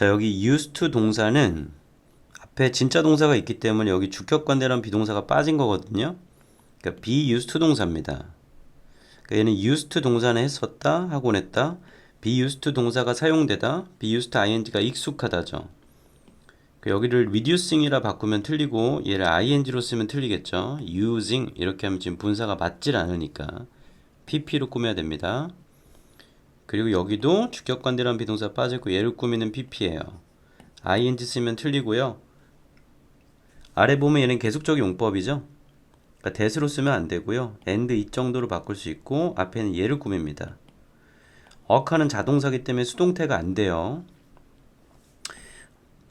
자, 여기 used to 동사는 앞에 진짜 동사가 있기 때문에 여기 주격관대란 비동사가 빠진 거거든요. 그러니까 be used to 동사입니다. 그러니까 얘는 used to 동사는 했었다, 하곤 했다. be used to 동사가 사용되다, be used to ing가 익숙하다죠. 그 여기를 reducing이라 바꾸면 틀리고 얘를 ing로 쓰면 틀리겠죠. using 이렇게 하면 지금 분사가 맞질 않으니까 pp로 꾸며야 됩니다. 그리고 여기도 주격관대란 비동사 빠지고 얘를 꾸미는 pp예요. ing 쓰면 틀리고요. 아래 보면 얘는 계속적 용법이죠. 그러니까 that으로 쓰면 안 되고요. and 이 정도로 바꿀 수 있고 앞에는 얘를 꾸밉니다. 어카는 자동사기 때문에 수동태가 안 돼요.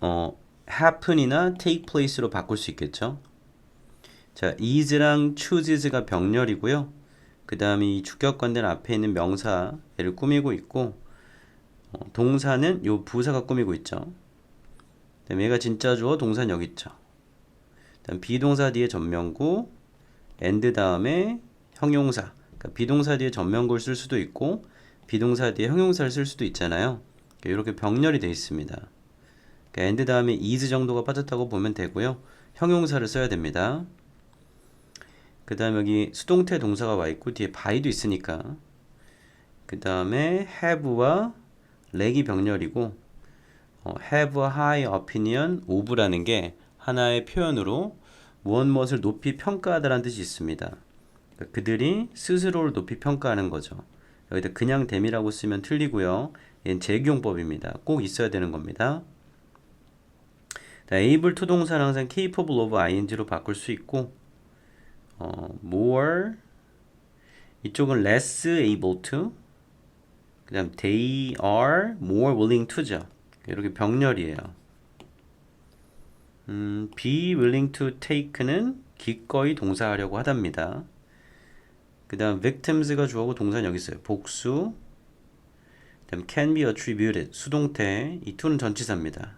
어, happen이나 take place로 바꿀 수 있겠죠. 자, is랑 chooses가 병렬이고요. 그 다음에 이 주격관대는 앞에 있는 명사 얘를 꾸미고 있고 어, 동사는 요 부사가 꾸미고 있죠. 그다음에 얘가 진짜 주어 동사는 여기 있죠. 그다음 비동사 뒤에 전명구 and 다음에 형용사 그러니까 비동사 뒤에 전명구를 쓸 수도 있고 비동사 뒤에 형용사를 쓸 수도 있잖아요. 이렇게 병렬이 되어 있습니다. 그러니까 and 다음에 is 정도가 빠졌다고 보면 되고요. 형용사를 써야 됩니다. 그 다음 여기 수동태 동사가 와 있고 뒤에 by도 있으니까 그 다음에 have와 leg이 병렬이고 어, have a high opinion of라는 게 하나의 표현으로 무엇 무엇을 높이 평가하다라는 뜻이 있습니다. 그러니까 그들이 스스로를 높이 평가하는 거죠. 여기다 그냥 됨이라고 쓰면 틀리고요. 얘는 재기용법입니다. 꼭 있어야 되는 겁니다. 자, able to 동사는 항상 capable of ing로 바꿀 수 있고 어, more 이쪽은 less able to 그 다음 they are more willing to죠 이렇게 병렬이에요 음, be willing to take는 기꺼이 동사하려고 하답니다 그 다음 victims가 주어고 동사는 여기 있어요 복수 그 다음 can be attributed 수동태 이 to는 전치사입니다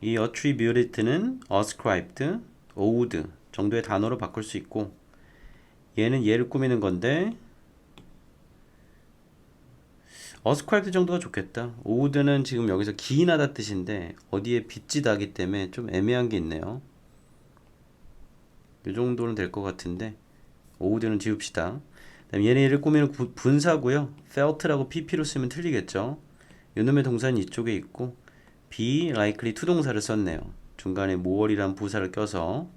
이 attributed는 ascribed, owed 정도의 단어로 바꿀 수 있고 얘는 얘를 꾸미는 건데 어스크라이브 정도가 좋겠다. 오우드는 지금 여기서 기인하다 뜻인데 어디에 빚지다기 때문에 좀 애매한 게 있네요. 이 정도는 될 것 같은데 오우드는 지웁시다. 그다음 얘는 얘를 꾸미는 구, 분사고요. felt라고 pp로 쓰면 틀리겠죠. 요놈의 동사는 이쪽에 있고 be likely to 동사를 썼네요. 중간에 more이란 부사를 껴서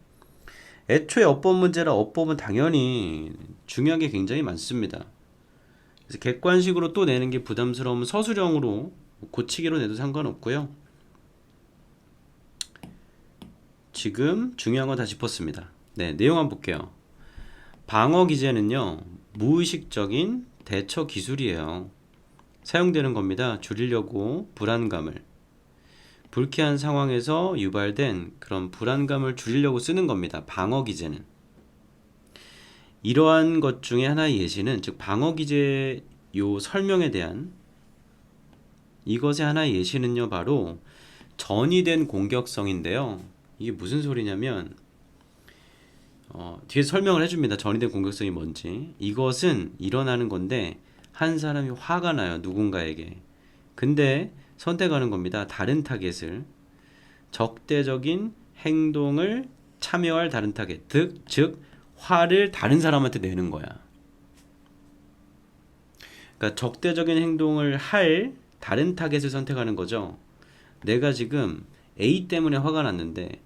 애초에 어법 문제라 어법은 당연히 중요한 게 굉장히 많습니다. 그래서 객관식으로 또 내는 게 부담스러우면 서술형으로 고치기로 내도 상관없고요. 지금 중요한 거다 짚었습니다. 네, 내용 한번 볼게요. 방어 기제는요, 무의식적인 대처 기술이에요. 사용되는 겁니다. 줄이려고 불안감을. 불쾌한 상황에서 유발된 그런 불안감을 줄이려고 쓰는 겁니다. 방어 기제는. 이러한 것 중에 하나의 예시는 즉 방어 기제 요 설명에 대한 이것의 하나의 예시는요 바로 전이된 공격성인데요. 이게 무슨 소리냐면 어, 뒤에 설명을 해줍니다. 전이된 공격성이 뭔지. 이것은 일어나는 건데 한 사람이 화가 나요 누군가에게. 근데 선택하는 겁니다. 다른 타겟을 적대적인 행동을 참여할 다른 타겟, 즉, 즉 화를 다른 사람한테 내는 거야. 그러니까 적대적인 행동을 할 다른 타겟을 선택하는 거죠. 내가 지금 A 때문에 화가 났는데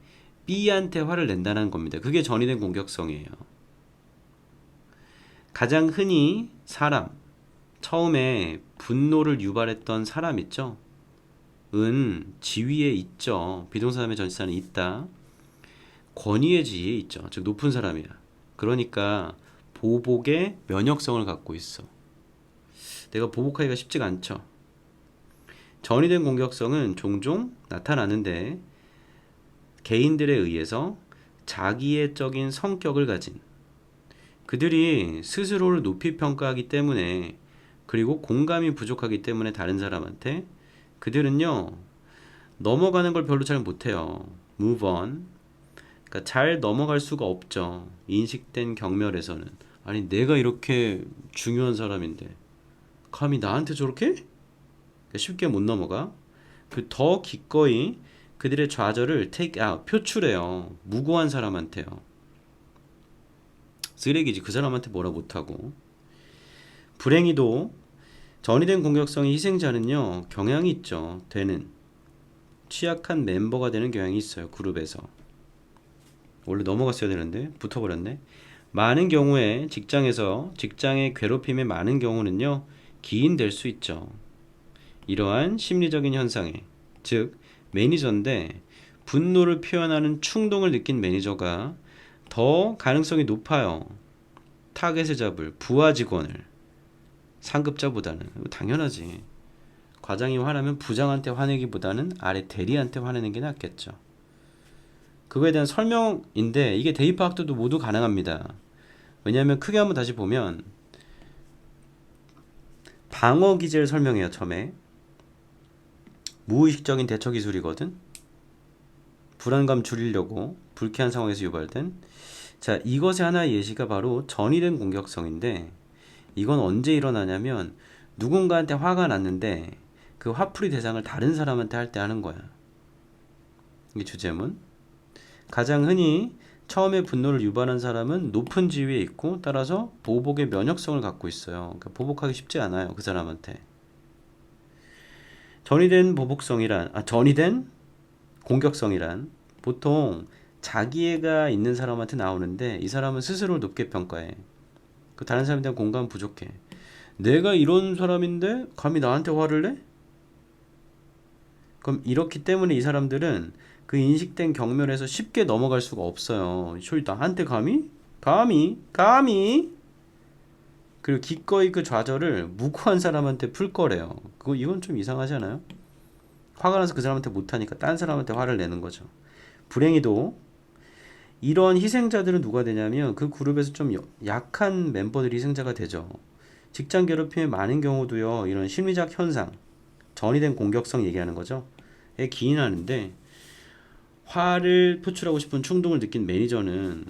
B한테 화를 낸다는 겁니다. 그게 전이된 공격성이에요. 가장 흔히 사람, 처음에 분노를 유발했던 사람 있죠? 은 지위에 있죠. 비동사함의 전치사는 있다. 권위의 지위에 있죠. 즉 높은 사람이야. 그러니까 보복의 면역성을 갖고 있어. 내가 보복하기가 쉽지가 않죠. 전이된 공격성은 종종 나타나는데 개인들에 의해서 자기애적인 성격을 가진 그들이 스스로를 높이 평가하기 때문에 그리고 공감이 부족하기 때문에 다른 사람한테 그들은요 넘어가는 걸 별로 잘 못해요. move on. 그러니까 잘 넘어갈 수가 없죠. 인식된 경멸에서는 아니 내가 이렇게 중요한 사람인데 감히 나한테 저렇게 그러니까 쉽게 못 넘어가. 그 더 기꺼이 그들의 좌절을 take out 표출해요. 무고한 사람한테요. 쓰레기지 그 사람한테 뭐라 못하고 불행히도 전이된 공격성의 희생자는요 경향이 있죠. 되는. 취약한 멤버가 되는 경향이 있어요 그룹에서. 원래 넘어갔어야 되는데 붙어버렸네. 많은 경우에 직장에서 직장의 괴롭힘의 많은 경우는요 기인될 수 있죠. 이러한 심리적인 현상에 즉 매니저인데 분노를 표현하는 충동을 느낀 매니저가 더 가능성이 높아요. 타겟을 잡을 부하 직원을 상급자보다는. 당연하지. 과장이 화나면 부장한테 화내기보다는 아래 대리한테 화내는 게 낫겠죠. 그거에 대한 설명인데 이게 대입 학도도 모두 가능합니다. 왜냐하면 크게 한번 다시 보면 방어 기제를 설명해요 처음에. 무의식적인 대처 기술이거든. 불안감 줄이려고 불쾌한 상황에서 유발된. 자 이것의 하나의 예시가 바로 전이된 공격성인데 이건 언제 일어나냐면 누군가한테 화가 났는데 그 화풀이 대상을 다른 사람한테 할 때 하는 거야. 이게 주제문. 가장 흔히 처음에 분노를 유발한 사람은 높은 지위에 있고 따라서 보복의 면역성을 갖고 있어요. 그러니까 보복하기 쉽지 않아요 그 사람한테. 전이된 보복성이란 아 전이된 공격성이란 보통 자기애가 있는 사람한테 나오는데 이 사람은 스스로를 높게 평가해. 그 다른 사람에 대한 공감 부족해. 내가 이런 사람인데 감히 나한테 화를 내? 그럼 이렇기 때문에 이 사람들은 그 인식된 경멸에서 쉽게 넘어갈 수가 없어요. 쇼리 나한테 감히? 감히? 감히? 그리고 기꺼이 그 좌절을 무고한 사람한테 풀 거래요. 그거 이건 좀 이상하잖아요. 화가 나서 그 사람한테 못하니까 딴 사람한테 화를 내는 거죠. 불행히도 이런 희생자들은 누가 되냐면 그 그룹에서 좀 여- 약한 멤버들이 희생자가 되죠. 직장 괴롭힘의 많은 경우도요. 이런 심리적 현상, 전이된 공격성 얘기하는 거죠. 에 기인하는데 화를 표출하고 싶은 충동을 느낀 매니저는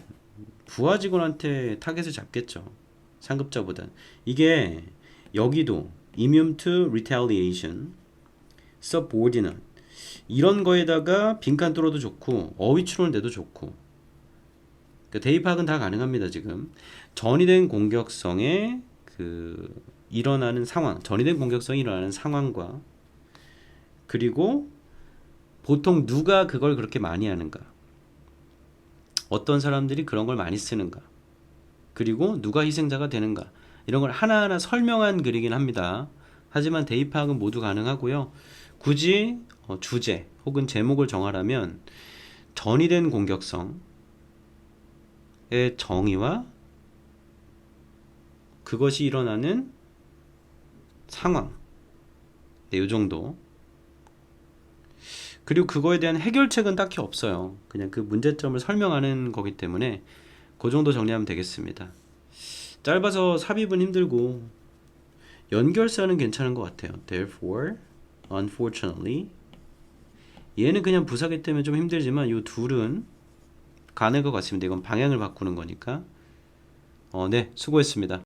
부하 직원한테 타겟을 잡겠죠. 상급자보단. 이게 여기도 immune to retaliation, subordinate 이런 거에다가 빈칸 뚫어도 좋고 어휘 추론을 내도 좋고 대입 파악은 다 가능합니다 지금. 전이된 공격성에 그 일어나는 상황 전이된 공격성이 일어나는 상황과 그리고 보통 누가 그걸 그렇게 많이 하는가? 어떤 사람들이 그런 걸 많이 쓰는가? 그리고 누가 희생자가 되는가? 이런 걸 하나하나 설명한 글이긴 합니다. 하지만 대입 파악은 모두 가능하고요. 굳이 어, 주제 혹은 제목을 정하라면 전이된 공격성의 정의와 그것이 일어나는 상황. 네, 요 정도. 그리고 그거에 대한 해결책은 딱히 없어요. 그냥 그 문제점을 설명하는 거기 때문에 그 정도 정리하면 되겠습니다. 짧아서 삽입은 힘들고 연결사는 괜찮은 것 같아요. Therefore unfortunately 얘는 그냥 부사기 때문에 좀 힘들지만 이 둘은 가능할 것 같습니다. 이건 방향을 바꾸는 거니까. 어, 네, 수고했습니다.